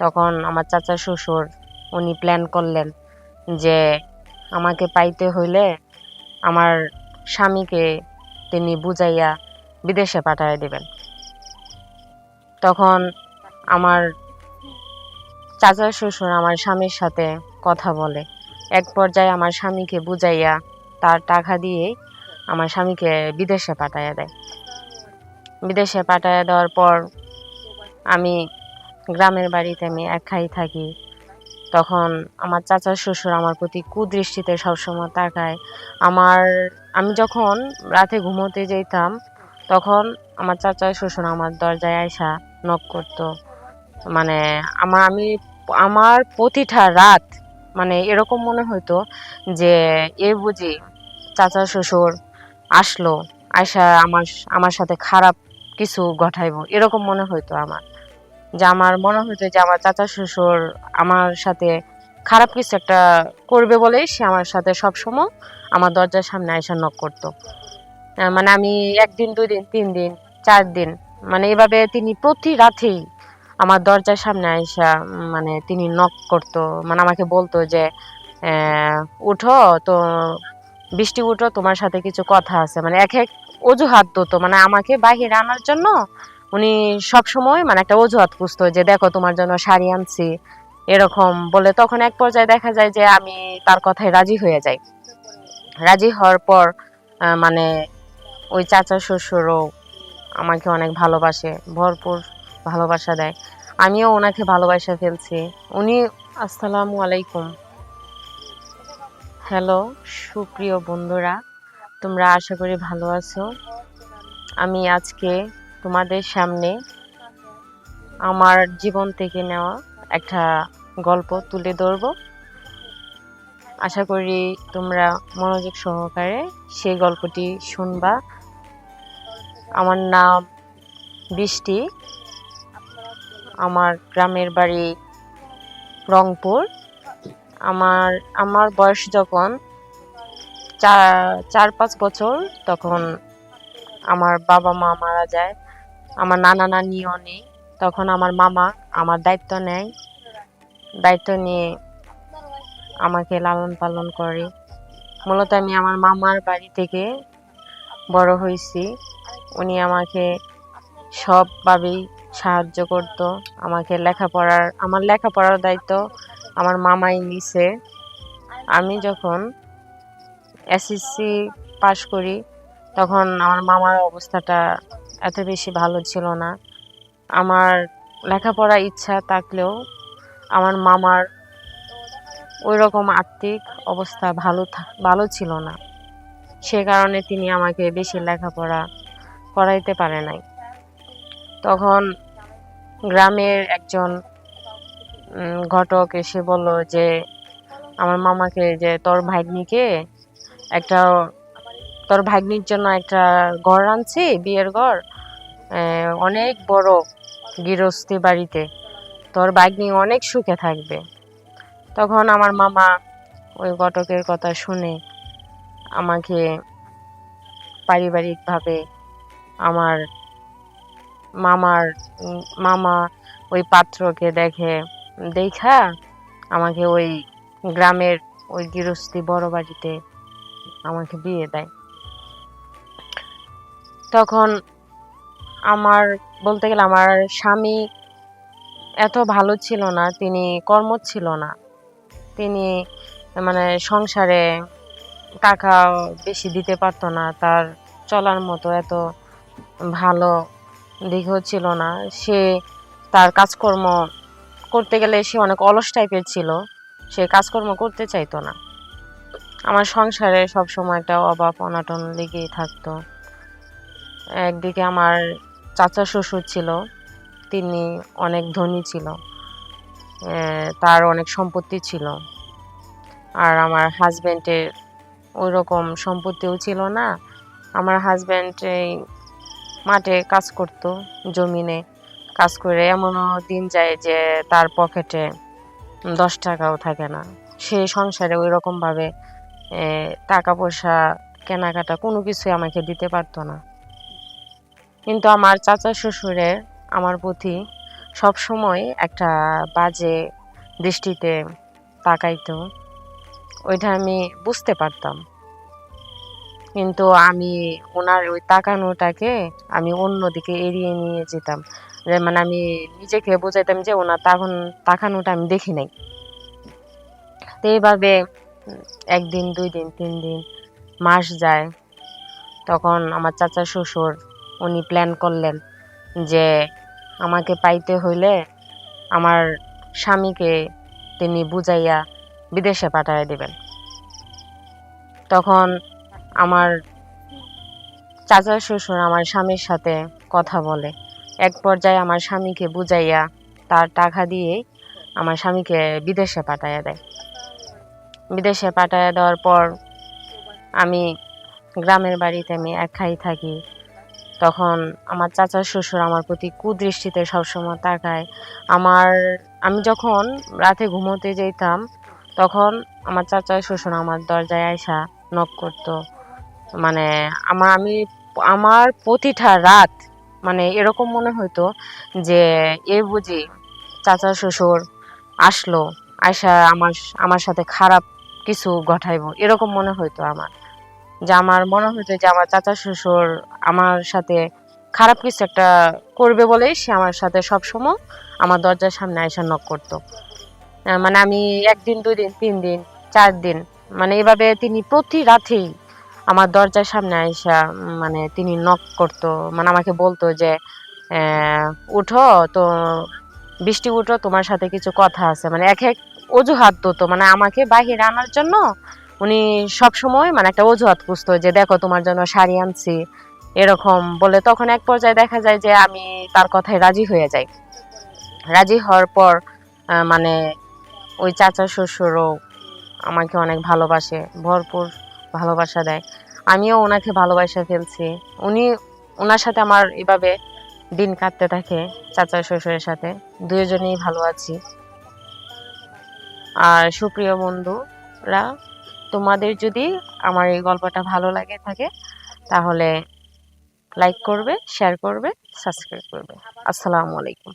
তখন আমার চাচা শ্বশুর উনি প্ল্যান করলেন যে আমাকে পাইতে হইলে আমার স্বামীকে তিনি বুঝাইয়া বিদেশে পাঠিয়ে দেবেন। তখন আমার চাচা শ্বশুর আমার স্বামীর সাথে কথা বলে। এক পর্যায়ে আমার স্বামীকে বুঝাইয়া তার টাকা দিয়ে আমার স্বামীকে বিদেশে পাঠাইয়া দেয়। বিদেশে পাঠাইয়া দেওয়ার পর আমি গ্রামের বাড়িতে আমি একাই থাকি। তখন আমার চাচার শ্বশুর আমার প্রতি কুদৃষ্টিতে সবসময় তাকায়। আমার, আমি যখন রাতে ঘুমোতে যেতাম, তখন আমার চাচার শ্বশুর আমার দরজায় আয়সা নক করতো। মানে আমার, আমি, আমার প্রতিটা রাত মানে এরকম মনে হতো যে, এ বুঝি চাচা শ্বশুর আসলো আয়সা আমার আমার সাথে খারাপ কিছু ঘটাইবো, এরকম মনে হতো আমার। যে আমার মনে হতো যে আমার চাচা শ্বশুর আমার সাথে খারাপ কিছু একটা করবে বলেই সে আমার সাথে সবসময় আমার দরজার সামনে আয়সা নক করতো। মানে আমি একদিন দুই দিন তিন দিন চার দিন মানে এভাবে তিনি প্রতি রাতেই আমার দরজার সামনে আইসা মানে তিনি নক করতো। মানে আমাকে বলতো যে উঠো, তো বৃষ্টি উঠো, তোমার সাথে কিছু কথা আছে। মানে এক এক অজুহাত দিত। মানে আমাকে বাহিরে আনার জন্য উনি সব সময় মানে একটা অজুহাত খুঁজতো যে, দেখো, তোমার জন্য শাড়ি আনছি। এরকম বলে তখন এক পর্যায়ে দেখা যায় যে, আমি তার কথায় রাজি হয়ে যাই। রাজি হওয়ার পর মানে ওই চাচা শ্বশুরও আমাকে অনেক ভালোবাসে, ভরপুর ভালোবাসা দেয়। আমিও ওনাকে ভালোবাসা ফেলছি। উনি, আসসালামু আলাইকুম। হ্যালো, সুপ্রিয় বন্ধুরা, তোমরা আশা করি ভালো আছো। আমি আজকে তোমাদের সামনে আমার জীবন থেকে নেওয়া একটা গল্প তুলে ধরব। আশা করি তোমরা মনোযোগ সহকারে সেই গল্পটি শুনবা। আমার নাম বৃষ্টি। আমার গ্রামের বাড়ি রংপুর। আমার আমার বয়স যখন চার চার পাঁচ বছর, তখন আমার বাবা মা মারা যায়। আমার নানা নানিও নেই। তখন আমার মামা আমার দায়িত্ব নেয়। দায়িত্ব নিয়ে আমাকে লালন পালন করে। মূলত আমি আমার মামার বাড়ি থেকে বড় হয়েছি। উনি আমাকে সবভাবেই সাহায্য করতো। আমাকে লেখাপড়ার, আমার লেখাপড়ার দায়িত্ব আমার মামাই নিছে। আমি যখন এসএসসি পাশ করি, তখন আমার মামার অবস্থাটা এত বেশি ভালো ছিল না। আমার লেখাপড়া ইচ্ছা থাকলেও আমার মামার ওই রকম আর্থিক অবস্থা ভালো ভালো ছিল না। সে কারণে তিনি আমাকে বেশি লেখাপড়া করাইতে পারে নাই। তখন গ্রামের একজন ঘটক এসে বলল যে, আমার মামাকে যে তোর ভাগ্নিকে একটা, তোর ভাগ্নির জন্য একটা ঘর আনছি, বিয়ের ঘর। অনেক বড় গৃহস্থী বাড়িতে। তোর ভাগ্নি অনেক সুখে থাকবে। তখন আমার মামা ওই ঘটকের কথা শুনে আমাকে পারিবারিকভাবে আমার মামার, মামা ওই পাত্রকে দেখে, দেখা, আমাকে ওই গ্রামের ওই গৃহস্থী বড় বাড়িতে আমাকে বিয়ে দেয়। তখন আমার, বলতে গেলে আমার স্বামী এত ভালো ছিল না, তিনি কর্ম ছিল না। তিনি মানে সংসারে টাকা বেশি দিতে পারতো না, তার চলার মতো এত ভালো দিকও ছিল না। সে তার কাজকর্ম করতে গেলে সে অনেক অলস টাইপের ছিল, সে কাজকর্ম করতে চাইতো না। আমার সংসারে সব একটা অভাব, অনাটন লেগেই থাকতো। একদিকে আমার চাচা শ্বশুর ছিল, তিনি অনেক ধনী ছিল তার অনেক সম্পত্তি ছিল। আর আমার হাজব্যান্ডের ওই রকম সম্পত্তিও ছিল না। আমার হাজবেন্ড এই মাঠে কাজ করতো, জমিনে কাজ করে। এমনও দিন যায় যে তার পকেটে দশ টাকাও থাকে না। সে সংসারে ওই রকমভাবে টাকা পয়সা, কেনাকাটা কোনো কিছুই আমাকে দিতে পারতো না। কিন্তু আমার চাচা শ্বশুরের আমার প্রতি সব সময় একটা বাজে দৃষ্টিতে তাকাইতো। ওইটা আমি বুঝতে পারতাম। কিন্তু আমি ওনার ওই তাকানোটাকে আমি অন্যদিকে এড়িয়ে নিয়ে যেতাম। যে মানে আমি নিজেকে বোঝাইতাম যে ওনার তখন তাকানোটা আমি দেখি নাই। তো এইভাবে একদিন, দুই দিন, তিন দিন, মাস যায়। তখন আমার চাচা শ্বশুর উনি প্ল্যান করলেন যে আমাকে পাইতে হইলে আমার স্বামীকে তিনি বুঝাইয়া বিদেশে পাঠায় দিবেন। তখন আমার চাচা শ্বশুর আমার স্বামীর সাথে কথা বলে। এক পর্যায়ে আমার স্বামীকে বুঝাইয়া তার টাকা দিয়েই আমার স্বামীকে বিদেশে পাঠাইয়া দেয়। বিদেশে পাঠাইয়া দেওয়ার পর আমি গ্রামের বাড়িতে আমি একাই থাকি। তখন আমার চাচার শ্বশুর আমার প্রতি কুদৃষ্টিতে সবসময় তাকায়। আমার, আমি যখন রাতে ঘুমোতে যেতাম, তখন আমার চাচার শ্বশুর আমার দরজায় আয়সা নক করতো। মানে আমার আমি, আমার প্রতিটা রাত মানে এরকম মনে হতো যে, এ বুঝি চাচা শ্বশুর আসলো আয়সা আমার আমার সাথে খারাপ কিছু ঘটাইবো, এরকম মনে হইতো আমার। যে আমার মনে হতো যে আমার চাচা শ্বশুর আমার সাথে খারাপ কিছু একটা করবে বলেই সে আমার সাথে সবসময় আমার দরজার সামনে আয়সা নক করতো। মানে আমি একদিন দুই দিন তিন দিন চার দিন মানে এভাবে তিনি প্রতি রাতেই আমার দরজার সামনে আইসা মানে তিনি নক করতো। মানে আমাকে বলতো যে উঠো, তো বৃষ্টি উঠো, তোমার সাথে কিছু কথা আছে। মানে এক এক অজুহাত তো মানে আমাকে বাহিরে আনার জন্য উনি সব সময় মানে একটা অজুহাত খুঁজতো যে, দেখো, তোমার জন্য শাড়ি আনছি। এরকম বলে তখন এক পর্যায়ে দেখা যায় যে, আমি তার কথায় রাজি হয়ে যাই। রাজি হওয়ার পর মানে ওই চাচা শ্বশুরও আমাকে অনেক ভালোবাসে, ভরপুর ভালোবাসা দেয়। আমিও ওনাকে ভালোবাসা ফেলছি। উনি ওনার সাথে আমার এভাবে দিন কাটতে থাকে, চাচা শ্বশুরের সাথে। দুজনেই ভালো আছি। আর সুপ্রিয় বন্ধুরা তোমাদের যদি আমার এই গল্পটা ভালো লাগে থাকে, তাহলে লাইক করবে শেয়ার করবে সাবস্ক্রাইব করবে। আসসালামু আলাইকুম।